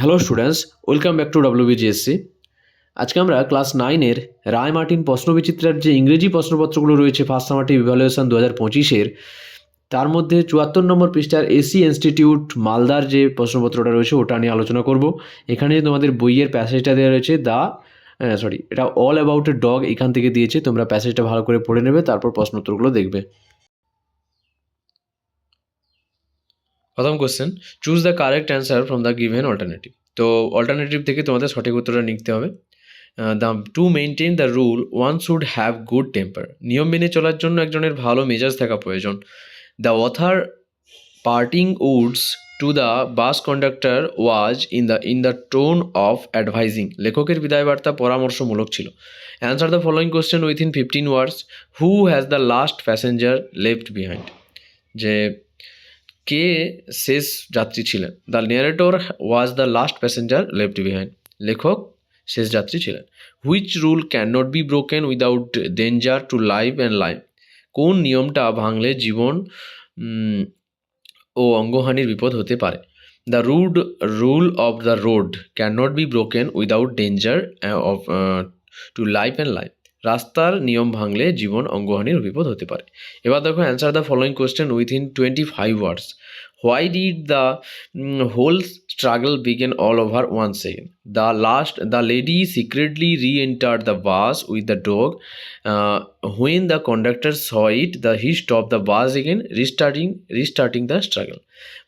Hello students welcome back to WBGSC আজকে আমরা class নাইনের রায় মার্টিন প্রশ্নবিচিত্রার যে ইংরেজি প্রশ্নপত্রগুলো রয়েছে ফার্স্ট সামারটিভ ইভ্যালুয়েশন দু হাজার পঁচিশের তার মধ্যে চুয়াত্তর নম্বর পৃষ্ঠার এসি ইনস্টিটিউট মালদার যে প্রশ্নপত্রটা রয়েছে ওটা নিয়ে আলোচনা করব। এখানে তোমাদের বইয়ের প্যাসেজটা দেওয়া রয়েছে দা সরি এটা অল অ্যাবাউট এ ডগ এখান থেকে দিয়েছে। তোমরা প্যাসেজটা ভালো করে পড়ে নেবে, তারপর প্রশ্নোত্তরগুলো দেখবে। প্রথম question choose the correct answer from the given alternative তো অল্টারনেটিভ থেকে তোমাদের সঠিক উত্তরটা লিখতে হবে। The to maintain the rule one should have good temper নিয়ম মেনে চলার জন্য একজনের ভালো মেজাজ থাকা প্রয়োজন। The author parting words to the bus conductor was in the in the tone of advising লেখকের বিদায় বার্তা পরামর্শমূলক ছিল। Answer the following question within fifteen words who has the last passenger left behind যে কে শেষ যাত্রী ছিলেন? The narrator was the last passenger left behind লেখক শেষ যাত্রী ছিলেন। Which rule can not be broken without danger to life and life কোন নিয়মটা ভাঙলে জীবন ও অঙ্গহানির বিপদ হতে পারে? The rude rule of the road can not be broken without danger of to life and life রাস্তার নিয়ম ভাঙলে জীবন অঙ্গহানির বিপদ হতে পারে। এবার দেখো answer the following question within twenty five words why did the whole struggle begin all over one second the last the lady secretly reenter the bus with the dog when the conductor saw it the he stop the bus again restarting restarting the struggle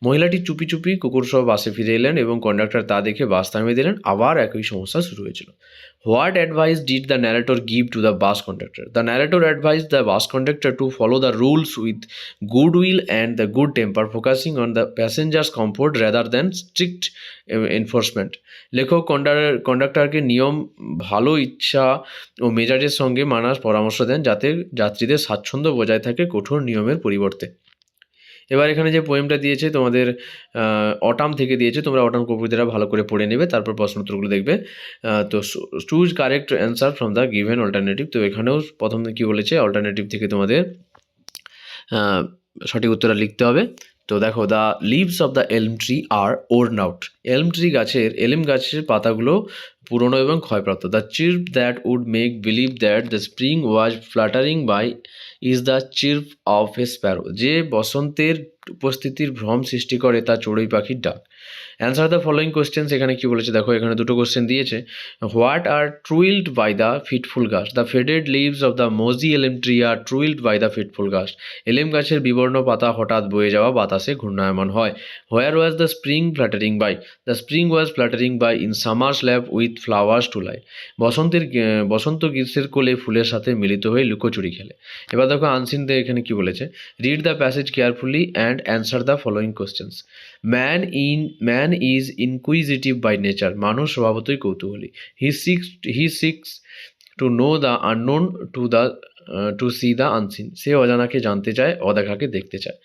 মহিলাটি চুপি চুপি কুকুর সহ বাসে ফিরে এলেন এবং conductor তা দেখে বাস থামিয়ে দিলেন। আবার একই সমস্যা শুরু হয়েছিল। What advice did the narrator give to the bus conductor the narrator advice the bus conductor to follow the rules with good will and the good temper focusing on the passengers comfort rather than strict enforcement লেখক কন্ডাক্টরকে নিয়ম, ভালো ইচ্ছা ও মেজাজের সঙ্গে মানার পরামর্শ দেন যাতে যাত্রীদের স্বাচ্ছন্দ্য বজায় থাকে কঠোর নিয়মের পরিবর্তে। এবার এখানে যে পোয়েমটা দিয়েছে, তোমাদের অটাম থেকে দিয়েছে, তোমরা অটাম কবিতাটা ভালো করে পড়ে নেবে, তারপর প্রশ্নোত্তরগুলো দেখবে। তো choose correct answer from the given alternative তো এখানেও প্রথম কী বলেছে অল্টারনেটিভ থেকে তোমাদের সঠিক উত্তরটা লিখতে হবে। তো দেখো the leaves of the elm tree are worn out elm tree গাছের এলম গাছের পাতাগুলো পুরনো এবং ক্ষয়প্রাপ্ত। The chirp that would make believe that the spring was fluttering by is the chirp of a sparrow যে বসন্তের উপস্থিতির ভ্রম সৃষ্টি করে তা চড়ুই পাখির ডাক। অ্যান্সার দ্য ফলোয়িং কোয়েশ্চেন্স এখানে কি বলেছে? দেখো, এখানে দুটো কোয়েশ্চেন দিয়েছে। What are twirled by the fitful গাছ the faded leaves of the mossy elm tree are twirled by the fitful গাছ এলেম গাছের বিবর্ণ পাতা হঠাৎ বয়ে যাওয়া বাতাসে ঘূর্ণায়মান হয়। Where was the spring fluttering by the spring was fluttering by in summer slab with flowers to lie বসন্তের বসন্ত গ্রীষ্মের কোলে ফুলের সাথে মিলিত হয়ে লুকোচুরি খেলে। এবার দেখো আনসিন দে এখানে কি বলেছে? Read the passage carefully and answer the following questions man in man is inquisitive by nature মানুষ স্বভাবতই কৌতূহলী। He seeks he seeks to know the unknown to the to see the unseen সে অজানাকে জানতে চায়, অদেখাকে দেখতে চায়।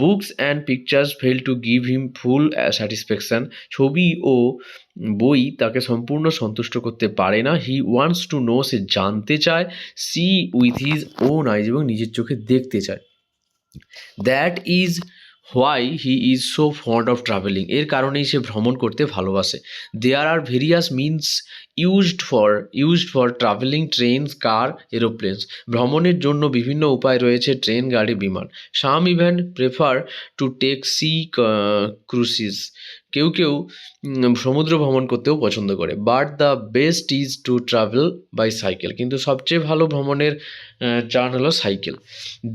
Books and pictures fail to give him full satisfaction ছবি ও বই তাকে সম্পূর্ণ সন্তুষ্ট করতে পারে না। হি ওয়ান্টস টু নো সে জানতে চায় see with his own eyes এবং নিজের চোখে দেখতে চায়। That is why he is so fond of travelling. এর কারণেই সে ভ্রমণ করতে ভালোবাসে। There are various means used for used for traveling train, car, aeroplanes. ভ্রমণের জন্য বিভিন্ন উপায় রয়েছে ট্রেন, গাড়ি, বিমান। Some even prefer to take sea cruises. কেউ কেউ সমুদ্র ভ্রমণ করতেও পছন্দ করে। But the best is to travel by cycle কিন্তু সবচেয়ে ভালো ভ্রমণের চান হলো cycle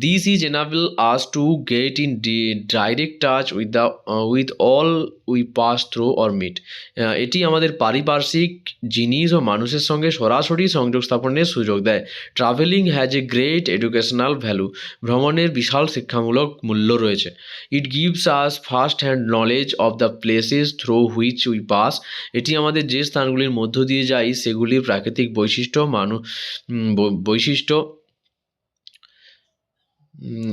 this is enable us to get in direct touch with the with all we pass through or meet এটি আমাদের পারিপার্শ্বিক জিনিস ও মানুষের সঙ্গে সরাসরি সংযোগ স্থাপনের সুযোগ দেয়। Travelling has a great educational value ভ্রমণের বিশাল শিক্ষামূলক মূল্য রয়েছে। It gives us first hand knowledge of the places through which we pass এটি আমাদের যে স্থানগুলির মধ্য দিয়ে যাই সেগুলির প্রাকৃতিক বৈশিষ্ট্য, মানু ব- বৈশিষ্ট্য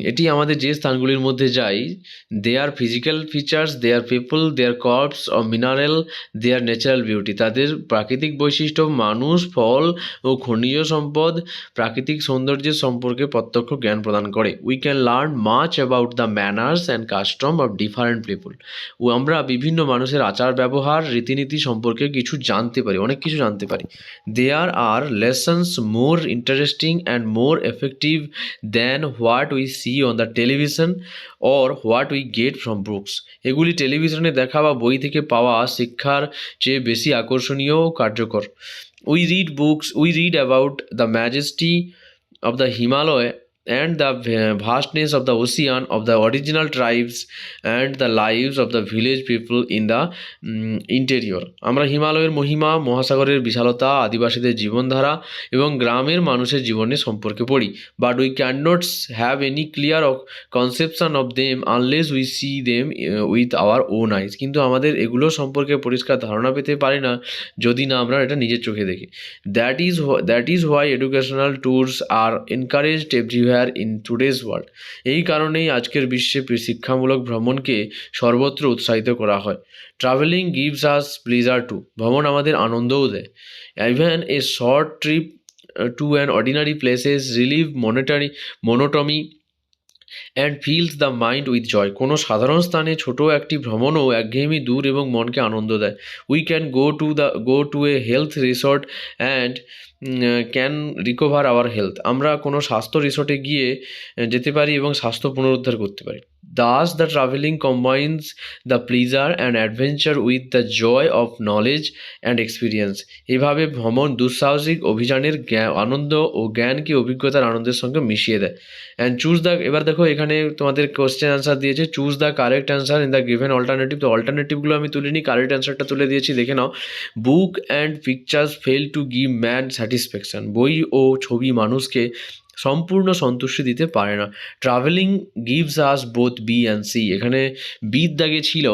এটি আমাদের যে স্থানগুলির মধ্যে যাই they are physical features they are people they are crops of mineral they are natural beauty তাদের প্রাকৃতিক বৈশিষ্ট্য, মানুষ, ফল ও খনিজ সম্পদ, প্রাকৃতিক সৌন্দর্যের সম্পর্কে প্রত্যক্ষ জ্ঞান প্রদান করে। We can learn much about the manners and custom of different people ও আমরা বিভিন্ন মানুষের আচার, ব্যবহার, রীতিনীতি সম্পর্কে কিছু জানতে পারি, অনেক কিছু জানতে পারি। There are lessons more interesting and more effective than what we see on the television or what we get from books এগুলি টেলিভিশনে দেখা বা বই থেকে পাওয়া শিক্ষার চেয়ে বেশি আকর্ষণীয় কার্যকর। We read books we read about the majesty of the Himalaya and the va- vastness of the ocean of the original tribes and the lives of the village people in the um, interior. আমরা হিমালয়ের মহিমা মহাসাগরের বিশালতা আদিবাসীদের জীবনধারা এবং গ্রামের মানুষের জীবনের সম্পর্কে পড়ি। But we can not have any clear conception of them unless we see them with our own eyes কিন্তু আমাদের এগুলো সম্পর্কে পরিষ্কার ধারণা পেতে পারি না যদি না আমরা এটা নিজের চোখে দেখি। That is that is why educational tours are encouraged everywhere in today's world এই কারণেই আজকের বিশ্বে শিক্ষামূলক ভ্রমণকে সর্বত্র উৎসাহিত করা হয়। Travelling gives us pleasure to ভ্রমণ আমাদের আনন্দও দেয়। Even a short trip to an ordinary places relieve monetary monotony and fills the mind with joy কোনো সাধারণ স্থানে ছোট একটি ভ্রমণও একঘেয়েমি দূর এবং মনকে আনন্দ দেয়। We can go to the go to a health resort and can recover our health আমরা কোনো স্বাস্থ্য রিসোর্টে গিয়ে যেতে পারি এবং স্বাস্থ্য পুনরুদ্ধার করতে পারি। Thus the travelling combines the pleasure and adventure with the joy of knowledge and experience এভাবে ভ্রমণ দুঃসাহসিক অভিযানের আনন্দ ও জ্ঞানকে অভিজ্ঞতার আনন্দের সঙ্গে মিশিয়ে দেয়। অ্যান্ড চুজ দ্য এবার দেখো এখানে তোমাদের কোশ্চেন অ্যান্সার দিয়েছে choose the correct answer in the given alternative তো অল্টারনেটিভগুলো আমি তুলিনি কারেক্ট অ্যান্সারটা তুলে দিয়েছি, দেখে নাও। Book and pictures fail to give man satisfaction বই ও ছবি মানুষকে সম্পূর্ণ সন্তুষ্টি দিতে পারে না। Travelling gives us both B and C এখানে বিদ দাগে ছিল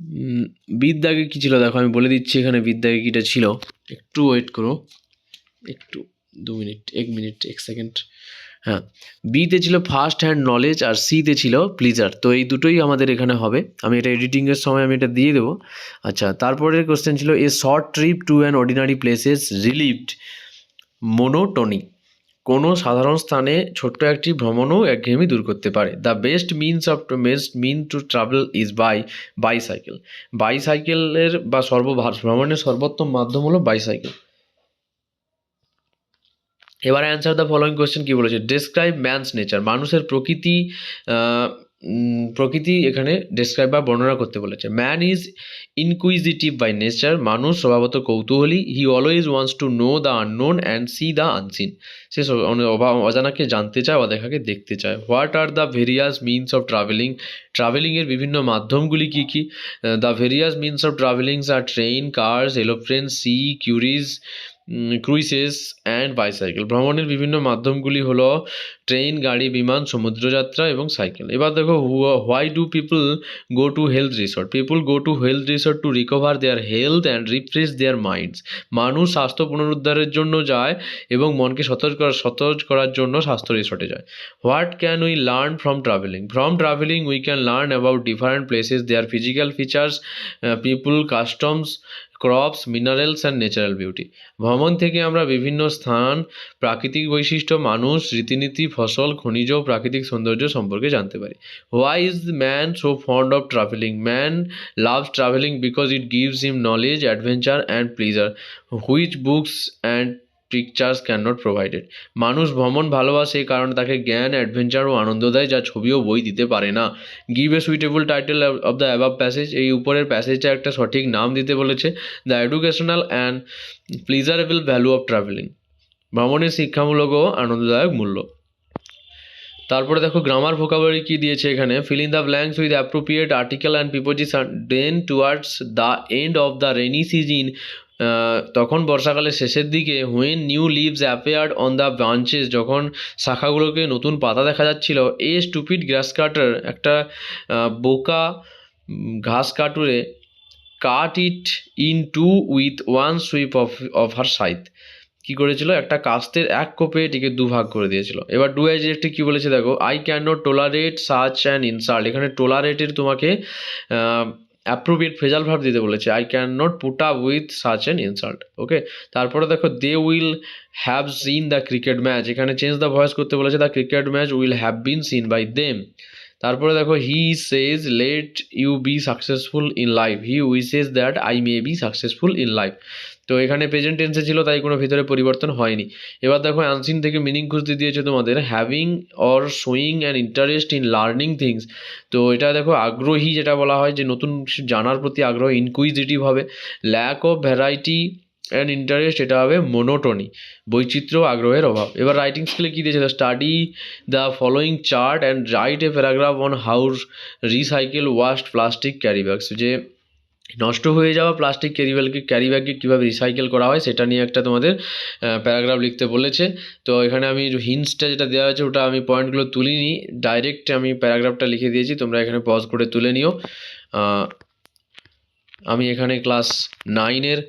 উম, বিদ দাগে কী ছিল? দেখো আমি বলে দিচ্ছি এখানে বিদ দাগে কীটা ছিল। একটু ওয়েট করো। একটু দু মিনিট এক মিনিট এক সেকেন্ড হ্যাঁ বিতে ছিল ফার্স্ট হ্যান্ড নলেজ আর সিতে ছিল প্লিজার তো এই দুটোই আমাদের এখানে হবে। আমি এটা এডিটিংয়ের সময় আমি এটা দিয়ে দেবো। আচ্ছা তারপরের কোশ্চেন ছিল a short trip to an ordinary places relieved monotony কোনো সাধারণ স্থানে ছোট্ট একটি ভ্রমণও একঘেয়েমি দূর করতে পারে। The best means of best mean to travel is by bicycle বাইসাইকেলের বা সর্ব ভ্রমণের সর্বোত্তম মাধ্যম হলো বাইসাইকেল এবার অ্যান্সার দ্য ফলোয়িং কোয়েশ্চেন কি বলেছে? ডেসক্রাইব ম্যানস নেচার মানুষের প্রকৃতি প্রকৃতি এখানে ডেসক্রাইব বা বর্ণনা করতে বলেছে। Man is inquisitive by nature মানুষ স্বভাবত কৌতূহলী। He always wants to know the unknown and see the unseen সে অজানাকে জানতে চায়, অদেখাকে দেখতে চায়। What are the various means of travelling ট্রাভেলিংয়ের বিভিন্ন মাধ্যমগুলি কী কী? The various means of travellings are train cars aeroplane sea cruises cruises and bicycle ভ্রমণের বিভিন্ন মাধ্যমগুলি হলো ট্রেন গাড়ি, বিমান, সমুদ্রযাত্রা এবং সাইকেল এবার দেখো why do people go to health resort people go to health resort to recover their health and refresh their minds মানুষ স্বাস্থ্য পুনরুদ্ধারের জন্য যায় এবং মনকে সতর্ক করা সতেজ করার জন্য স্বাস্থ্য রিসর্টে যায়। What can we learn from travelling from travelling we can learn about different places their physical features people customs crops minerals and natural beauty ভ্রমণ থেকে আমরা বিভিন্ন স্থান, প্রাকৃতিক বৈশিষ্ট্য, মানুষ, রীতিনীতি, ফসল, খনিজ প্রাকৃতিক সৌন্দর্য সম্পর্কে জানতে পারি। Why is man so fond of travelling man loves travelling because it gives him knowledge adventure and pleasure which books and pictures can not provided মানুষ ভ্রমণ ভালোবাসে কারণ তাকে জ্ঞান অ্যাডভেঞ্চার ও আনন্দ দেয় যা ছবি ও বই দিতে পারে না। Give a suitable title of the above passage এই উপরের প্যাসেজটা একটা সঠিক নাম দিতে বলেছে the educational and pleasurable value of travelling ভ্রমণের শিক্ষামূলক ও আনন্দদায়ক মূল্য। তারপরে দেখো গ্রামার ভোকাবুলারি কি দিয়েছে এখানে? Fill in the blanks with appropriate article and preposition then towards the end of the rainy season তখন বর্ষাকালের শেষের দিকে when new leaves appeared on the branches যখন শাখাগুলোকে নতুন পাতা দেখা যাচ্ছিল এ স্টুপিড গ্রাস কাটার একটা বোকা ঘাস কাটুরে cut it in two with one sweep of of her scythe কী করেছিল? একটা কাস্তের এক কোপে এটিকে দুভাগ করে দিয়েছিল। এবার ডু আই অ্যাডজেক্টিভ কী বলেছে দেখো? I can not tolerate such and insult এখানে টোলারেটের তোমাকে অ্যাপ্রোপ্রিয়েট ফেজাল ভার্ব দিতে বলেছে। I can not put up with such an insult okay তারপরে দেখো they will have seen the cricket match এখানে চেঞ্জ দ্য ভয়েস করতে বলেছে the cricket match will have been seen by them তারপরে দেখো he says let you be successful in life he wishes that I may be successful in life তো এখানে present টেন্সে ছিল, তাই কোনো ভিতরে পরিবর্তন হয়নি। এবার দেখো অ্যানসিন থেকে মিনিং খুঁজতে দিয়েছে তোমাদের having or showing an interest in learning things তো এটা দেখো, আগ্রহী যেটা বলা হয়, যে নতুন জানার প্রতি আগ্রহ ইনকুইজিটিভ হবে। Lack of variety and interest এটা হবে মোনোটনি বৈচিত্র্য আগ্রহের অভাব। এবার রাইটিং স্কিলে কী দিয়েছে? Study the following chart and write a paragraph on how recycle waste plastic carry bags যে নষ্ট হয়ে যাওয়া প্লাস্টিক ক্যারি ক্যারিব্যাগকে ক্যারি ব্যাগকে কীভাবে রিসাইকেল করা হয় সেটা নিয়ে একটা তোমাদের প্যারাগ্রাফ লিখতে বলেছে। তো এখানে আমি হিন্সটা যেটা দেওয়া হয়েছে ওটা আমি পয়েন্টগুলো তুলিনি। ডাইরেক্ট আমি প্যারাগ্রাফটা লিখে দিয়েছি, তোমরা এখানে পজ করে তুলে নিও। আমি এখানে ক্লাস নাইনের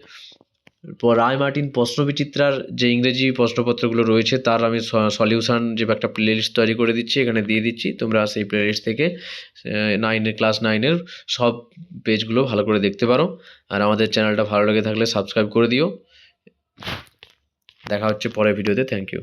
রায় মার্টিন প্রশ্নবিচিত্রার যে ইংরেজি প্রশ্নপত্রগুলো রয়েছে, তার আমি সলিউশান যে একটা প্লেলিস্ট তৈরি করে দিচ্ছি, এখানে দিয়ে দিচ্ছি। তোমরা সেই প্লে লিস্ট থেকে নাইনের ক্লাস নাইনের সব পেজগুলো ভালো করে দেখতে পারো। আর আমাদের চ্যানেলটা ভালো লেগে থাকলে সাবস্ক্রাইব করে দিও। দেখা হচ্ছে পরের ভিডিওতে থ্যাংক ইউ